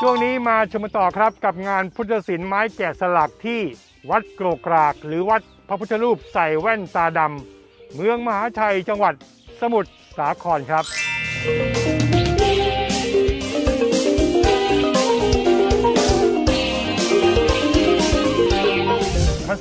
ช่วงนี้มาชมต่อครับกับงานพุทธศิลป์ไม้แกะสลักที่วัดโกรกกราก หรือวัดพระพุทธรูปใส่แว่นตาดำเมืองมหาชัยจังหวัดสมุทรสาครครับ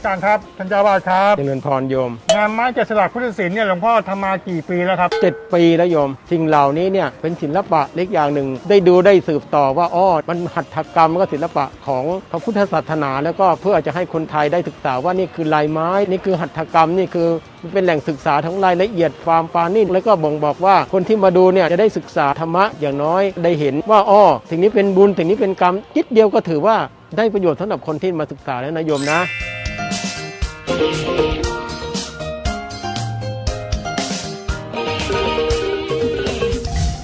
นมัสการครับท่านเจ้าวาดครับ เจริญพรโยม งานไม้แกะสลักพุทธศิลป์เนี่ยหลวงพ่อทำมากี่ปีแล้วครับเจ็ดปีแล้วโยม สิ่งเหล่านี้เนี่ยเป็นศิลปะเล็กอย่างหนึ่ง ได้ดูได้สืบต่อว่าอ้อมันหัตถกรรมแล้วก็ศิลปะของพระพุทธศาสนา แล้วก็เพื่อจะให้คนไทยได้ศึกษาว่านี่คือลายไม้ นี่คือหัตถกรรมนี่คือมันเป็นแหล่งศึกษาทั้งรายละเอียดความปราณีตแล้วก็บ่งบอกว่าคนที่มาดูเนี่ยจะได้ศึกษาธรรมะอย่างน้อยได้เห็นว่าอ้อสิ่งนี้เป็นบุญสิ่งนี้เป็นกรรมจิตเดียวก็ถือว่าได้ประโยชน์สำหรับคนที่มาศึกษาแล้วนะโยมนะ Thank you.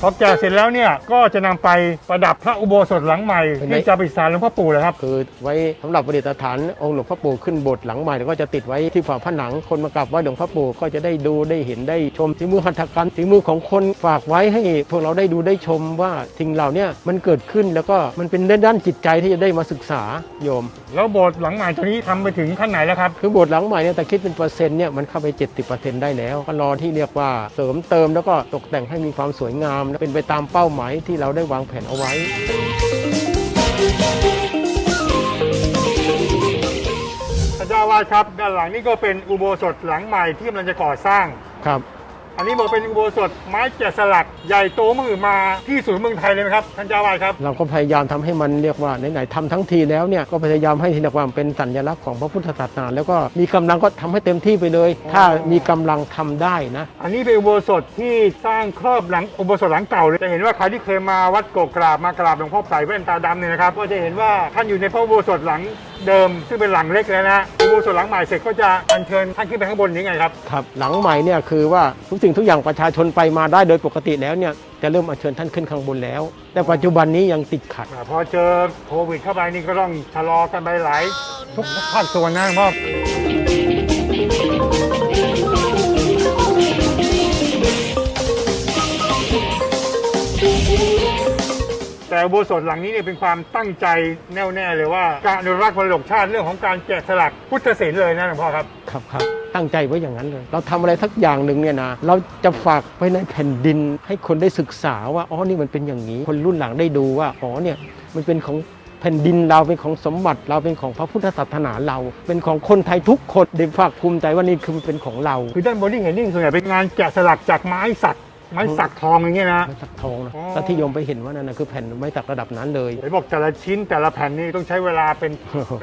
พอแกะเสร็จแล้วเนี่ยก็จะนำไปประดับพระอุโบสถหลังใหม่เป็นไงที่จะไปสารหลวงพ่อปู่เลยครับ คือไว้สำหรับประดิษฐานองค์หลวงพ่อปู่ขึ้นโบสถ์หลังใหม่แล้วก็จะติดไว้ที่ฝาผนังคนมากราบไหว้หลวงพ่อปู่ก็จะได้ดูได้เห็นได้ชมฝีมือหัตถกรรมฝีมือของคนฝากไว้ให้พวกเราได้ดูได้ชมว่าสิ่งเหล่าเนี้มันเกิดขึ้นแล้วก็มันเป็นด้านจิตใจที่จะได้มาศึกษาโยม แล้วโบสถ์หลังใหม่ตอนนี้ทำไปถึงขั้นไหนแล้วครับ คือโบสถ์หลังใหม่เนี่ยแต่คิดเป็นเปอร์เซ็นต์เนี่ยมันเข้าไป 70%ได้แล้วก็รอที่เรียกว่าเสริมเติมแล้วก็ตกแต่งให้มีความสวยงามเป็นไปตามเป้าหมายที่เราได้วางแผนเอาไว้ ท่านเจ้าวาดครับด้านหลังนี่ก็เป็นอุโบสถหลังใหม่ที่กำลังจะก่อสร้าง ครับ อันนี้บอกเป็นอุโบสถไม้แกะสลักใหญ่โตมือมาที่ศูนย์เมืองไทยเลยไหมครับท่านเจ้าวาดครับ เราก็พยายามทำให้มันเรียกว่าไหนๆทำทั้งทีแล้วเนี่ยก็พยายามให้เรียกว่าเป็นสัญลักษณ์ของพระพุทธศาสนาแล้วก็มีกำลังก็ทำให้เต็มที่ไปเลย ถ้ามีกำลังทำได้นะอันนี้เป็นอุโบสถที่สร้างครอบหลังอุโบสถหลังเก่าเลยจะเห็นว่าใครที่เคยมาวัดโกกราบมากราบหลวงพ่อใส่แว่นตาดำเนี่ยนะครับก็จะเห็นว่าท่านอยู่ในพระอุโบสถหลังเดิม ซึ่งเป็นหลังเล็กแล้วนะอุโบสถหลังใหม่เสร็จก็จะอัญเชิญท่านขึ้นไปข้างบนนี้ไงครับครับหลังใหม่เนี่ยคือว่าทุกสิ่งทุกอย่างประชาชนไปมาได้โดยปกติแล้วเนี่ยจะเริ่มอัญเชิญท่านขึ้นข้างบนแล้ว แต่ปัจจุบันนี้ยังติดขัด อ่าพอเจอโควิดเข้าไปนี่ก็ต้องชะลอกันไปหลายทุกภาคส่วนนะหลวงพ่อ แต่อุโบสถหลังนี้เนี่ยเป็นความตั้งใจแน่วแน่เลยว่า การอนุรักษ์มรดกชาติเรื่องของการแกะสลักพุทธศิลป์เลยนะหลวงพ่อครับ ครับครับ ตั้งใจไว้อย่างนั้นเลย เราทำอะไรสักอย่างหนึ่งเนี่ยนะ เราจะฝากไว้ในแผ่นดิน ให้คนได้ศึกษาว่า อ๋อ นี่มันเป็นอย่างนี้ คนรุ่นหลังได้ดูว่า อ๋อ เนี่ย มันเป็นของแผ่นดินเราเป็นของสมบัติเราเป็นของพระพุทธศาสนาเรา เป็นของคนไทยทุกคนเด้ฝากภูมิใจว่านี่คือเป็นของเรา คือด้านบนนี่เห็นนี่ส่วนใหญ่เป็นงานแกะสลักจากไม้สัก ไม้สักทองอย่างเงี้ยนะ ไม้สักทองนะอ๋อ แล้วที่โยมไปเห็นว่านั่นนะคือแผ่นไม้สักระดับนั้นเลย เห็นบอกแต่ละชิ้นแต่ละแผ่นนี่ต้องใช้เวลาเป็น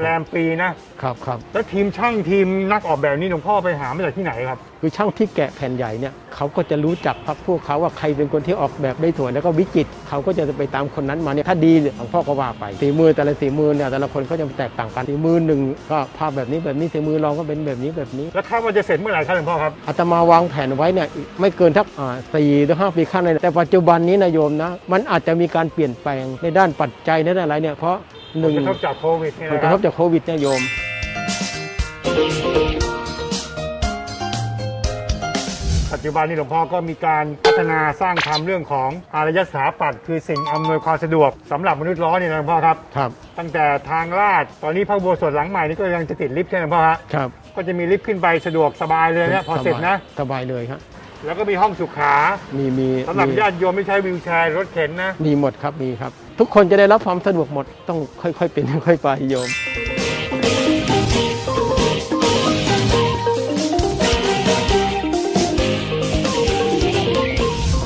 แรมปีนะครับครับแล้วทีมช่างทีมนักออกแบบนี่หลวงพ่อไปหามาจากที่ไหนครับ คือช่างที่แกะแผ่นใหญ่เนี่ยเขาก็จะรู้จักพักพวกเขาว่าใครเป็นคนที่ออกแบบได้สวยแล้วก็วิจิตรเขาก็จะไปตามคนนั้นมาเนี่ยถ้าดีหลวงพ่อก็ว่าไปสีมือแต่ละสีมือเนี่ยแต่ละคนก็จะแตกต่างกันสีมือหนึ่งก็ภาพแบบนี้แบบนี้สีมือรองก็เป็นแบบนี้แบบนี้แล้วคาดว่าจะเสร็จเมื่อไหร่ครับหลวงพ่อครับอาตมาวางแผนไว้เนี่ยไม่เกินทักอ่าสี่หรือห้าปีข้างในแต่ปัจจุบันนี้นะโยมนะมันอาจจะมีการเปลี่ยนแปลงในด้านปัจจัยในด้านอะไรเนี่ยเพราะหนึ่งกระทบจากโควิดนี่ผลนะกคระทรับบจากโควิดเนี่ยโยม ปัจจุบันนี้หลวงพ่อก็มีการพัฒนาสร้างทำเรื่องของอารยสถาปัตย์คือสิ่งอำนวยความสะดวกสำหรับมนุษย์ล้อนี่นะหลวงพ่อครับ ครับตั้งแต่ทางลาดตอนนี้พระอุโบสถหลังใหม่นี่ก็ยังจะติดลิฟต์ใช่ไหมหลวงพ่อฮะครับก็จะมีลิฟต์ขึ้นไปสะดวกสบายเลยนะพอเสร็จนะ สบายเลยครับแล้วก็มีห้องสุขามีมีสำหรับมีญาติโยมไม่ใช้วิวแชร์รถเข็นนะ มีหมดครับมีครับ ทุกคนจะได้รับความสะดวกหมดต้องค่อยๆเป็นค่อยๆไปโยม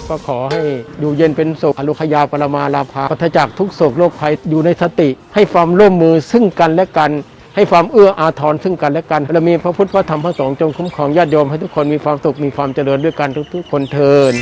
ก็ขอให้อยู่เย็นเป็นสุขอรุขยาปรมาลาภาปัทจากทุกโศกโรคภัยอยู่ในสติ ให้ความร่วมมือซึ่งกันและกันให้ความเอื้ออาทรซึ่งกันและกันเรามีพระพุทธพระธรรมพระสงฆ์จงคุ้มครองญาติโยมให้ทุกคนมีความสุขมีความเจริญด้วยกันทุกๆคนเทิน